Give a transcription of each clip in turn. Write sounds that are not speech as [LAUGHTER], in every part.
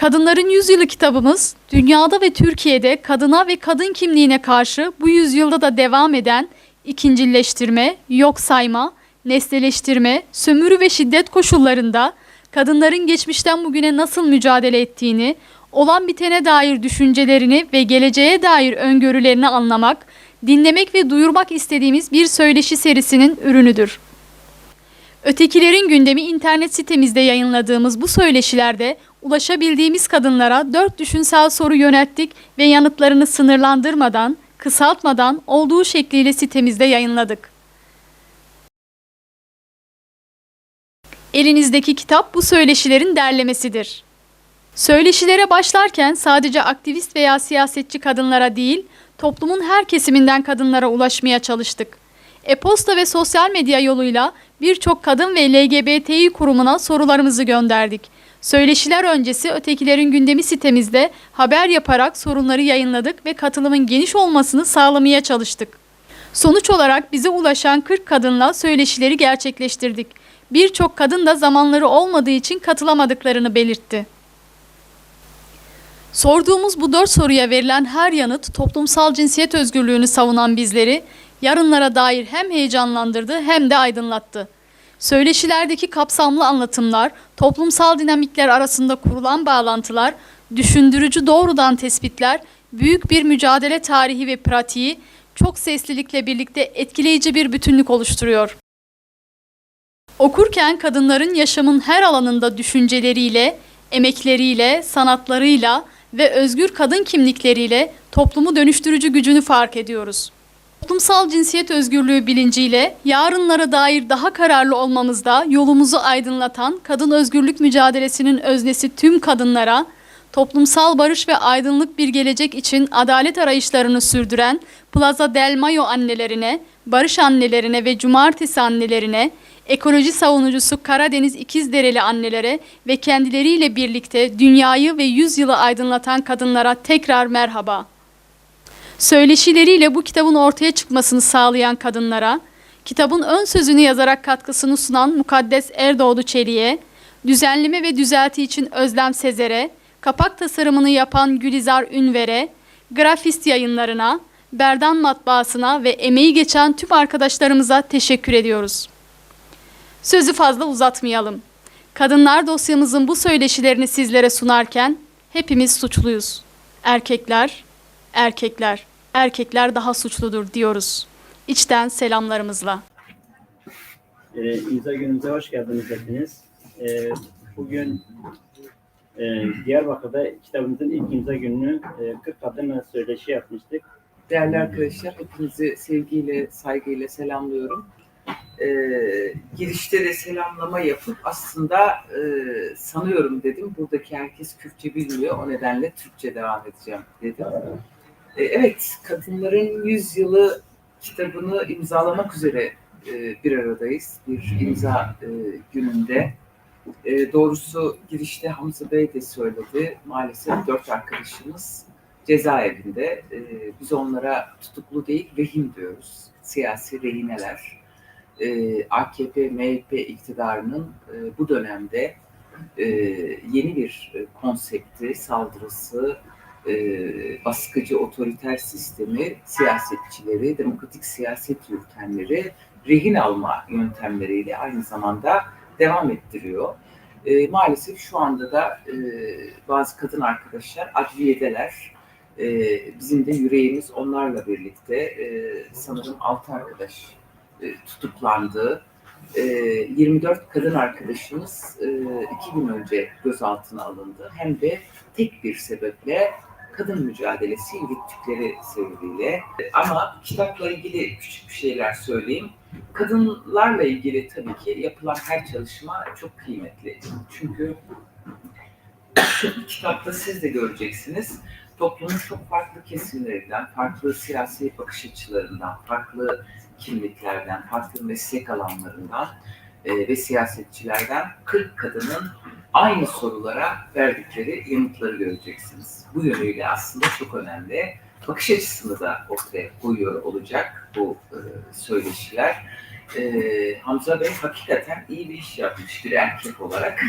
Kadınların Yüzyılı kitabımız, dünyada ve Türkiye'de kadına ve kadın kimliğine karşı bu yüzyılda da devam eden ikincilleştirme, yok sayma, nesneleştirme, sömürü ve şiddet koşullarında kadınların geçmişten bugüne nasıl mücadele ettiğini, olan bitene dair düşüncelerini ve geleceğe dair öngörülerini anlamak, dinlemek ve duyurmak istediğimiz bir söyleşi serisinin ürünüdür. Ötekilerin gündemi internet sitemizde yayınladığımız bu söyleşilerde ulaşabildiğimiz kadınlara dört düşünsel soru yönelttik ve yanıtlarını sınırlandırmadan, kısaltmadan olduğu şekliyle sitemizde yayınladık. Elinizdeki kitap bu söyleşilerin derlemesidir. Söyleşilere başlarken sadece aktivist veya siyasetçi kadınlara değil, toplumun her kesiminden kadınlara ulaşmaya çalıştık. E-posta ve sosyal medya yoluyla birçok kadın ve LGBTİ kurumuna sorularımızı gönderdik. Söyleşiler öncesi Ötekilerin Gündemi sitemizde haber yaparak sorunları yayınladık ve katılımın geniş olmasını sağlamaya çalıştık. Sonuç olarak bize ulaşan 40 kadınla söyleşileri gerçekleştirdik. Birçok kadın da zamanları olmadığı için katılamadıklarını belirtti. Sorduğumuz bu dört soruya verilen her yanıt toplumsal cinsiyet özgürlüğünü savunan bizleri yarınlara dair hem heyecanlandırdı hem de aydınlattı. Söyleşilerdeki kapsamlı anlatımlar, toplumsal dinamikler arasında kurulan bağlantılar, düşündürücü doğrudan tespitler, büyük bir mücadele tarihi ve pratiği çok seslilikle birlikte etkileyici bir bütünlük oluşturuyor. Okurken kadınların yaşamın her alanında düşünceleriyle, emekleriyle, sanatlarıyla ve özgür kadın kimlikleriyle toplumu dönüştürücü gücünü fark ediyoruz. Toplumsal cinsiyet özgürlüğü bilinciyle yarınlara dair daha kararlı olmamızda yolumuzu aydınlatan kadın özgürlük mücadelesinin öznesi tüm kadınlara, toplumsal barış ve aydınlık bir gelecek için adalet arayışlarını sürdüren Plaza del Mayo annelerine, barış annelerine ve cumartesi annelerine, ekoloji savunucusu Karadeniz İkizdereli annelere ve kendileriyle birlikte dünyayı ve yüzyılı aydınlatan kadınlara tekrar merhaba. Söyleşileriyle bu kitabın ortaya çıkmasını sağlayan kadınlara, kitabın ön sözünü yazarak katkısını sunan Mukaddes Erdoğdu Çelik'e, düzenleme ve düzelti için Özlem Sezer'e, kapak tasarımını yapan Gülizar Ünver'e, grafist yayınlarına, Berdan Matbaası'na ve emeği geçen tüm arkadaşlarımıza teşekkür ediyoruz. Sözü fazla uzatmayalım. Kadınlar dosyamızın bu söyleşilerini sizlere sunarken hepimiz suçluyuz. Erkekler, erkekler, erkekler daha suçludur diyoruz. İçten selamlarımızla. Ee, imza günümüze hoş geldiniz hepiniz. Ee, bugün e, Diyarbakır'da kitabımızın ilk imza gününü e, 40 kadınla söyleşi yapmıştık. Değerli arkadaşlar, hepinizi sevgiyle, saygıyla selamlıyorum. Ee, girişte de selamlama yapıp aslında e, sanıyorum dedim, buradaki herkes Kürtçe bilmiyor, o nedenle Türkçe devam edeceğim dedim. Ee, evet, Kadınların Yüzyılı kitabını imzalamak üzere e, bir aradayız, bir imza e, gününde. E, doğrusu girişte Hamza Bey de söyledi, maalesef dört arkadaşımız cezaevinde. E, biz onlara tutuklu değil, rehin diyoruz. Siyasi rehineler. E, AKP, MHP iktidarının e, bu dönemde e, yeni bir e, konsepti, saldırısı, e, baskıcı otoriter sistemi, siyasetçileri, demokratik siyaset yürütenleri rehin alma yöntemleriyle aynı zamanda devam ettiriyor. E, maalesef şu anda da e, bazı kadın arkadaşlar adliyedeler. E, bizim de yüreğimiz onlarla birlikte e, sanırım 6 arkadaş e, tutuklandı. E, 24 kadın arkadaşımız e, iki gün önce gözaltına alındı. Hem de tek bir sebeple kadın mücadelesi yürüttükleri sebebiyle. Ama kitapla ilgili küçük bir şeyler söyleyeyim. Kadınlarla ilgili tabii ki yapılan her çalışma çok kıymetli. Çünkü [COUGHS] kitapta siz de göreceksiniz. Toplumun çok farklı kesimlerinden, farklı siyasi bakış açılarından, farklı kimliklerden, farklı meslek alanlarından e, ve siyasetçilerden 40 kadının aynı sorulara verdikleri yanıtları göreceksiniz. Bu yönüyle aslında çok önemli. Bakış açısını da ortaya koyuyor olacak bu e, söyleşiler. Ee, Hamza Bey hakikaten iyi bir iş yapmış bir erkek olarak.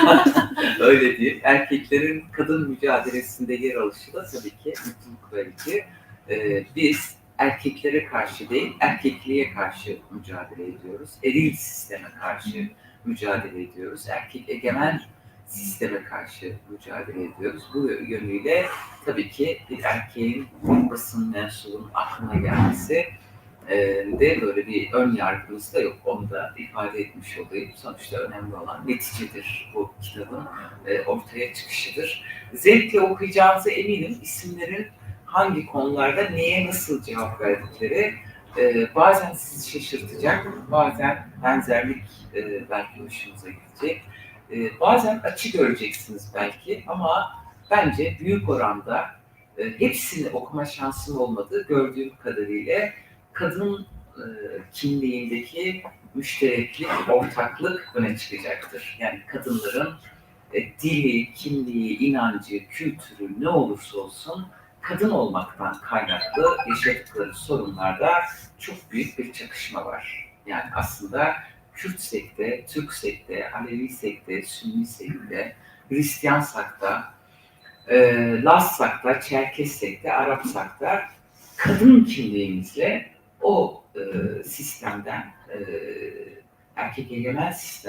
[LAUGHS] Öyle diyeyim. Erkeklerin kadın mücadelesinde yer alışı da tabii ki mutluluk verici. Ee, biz erkeklere karşı değil, erkekliğe karşı mücadele ediyoruz. Eril sisteme karşı mücadele ediyoruz. Erkek egemen sisteme karşı mücadele ediyoruz. Bu yönüyle tabii ki bir erkeğin basın mensubunun aklına gelmesi e, de böyle bir ön yargımız da yok. Onu da ifade etmiş olayım. Sonuçta önemli olan neticedir bu kitabın e, ortaya çıkışıdır. Zevkle okuyacağınıza eminim. İsimlerin hangi konularda neye nasıl cevap verdikleri e, bazen sizi şaşırtacak, bazen benzerlik e, belki hoşunuza gidecek. E, bazen açı göreceksiniz belki ama bence büyük oranda e, hepsini okuma şansım olmadı gördüğüm kadarıyla kadın e, kimliğindeki müştereklik, ortaklık öne çıkacaktır. Yani kadınların e, dili, kimliği, inancı, kültürü ne olursa olsun kadın olmaktan kaynaklı yaşadıkları sorunlarda çok büyük bir çakışma var. Yani aslında Kürtsek de, Türksek de, Alevisek de, Sünnisek de, Hristiyansak da, e, Lazsak da, Çerkessek de, Arapsak da kadın kimliğimizle o e, sistemden, e, erkek egemen sistem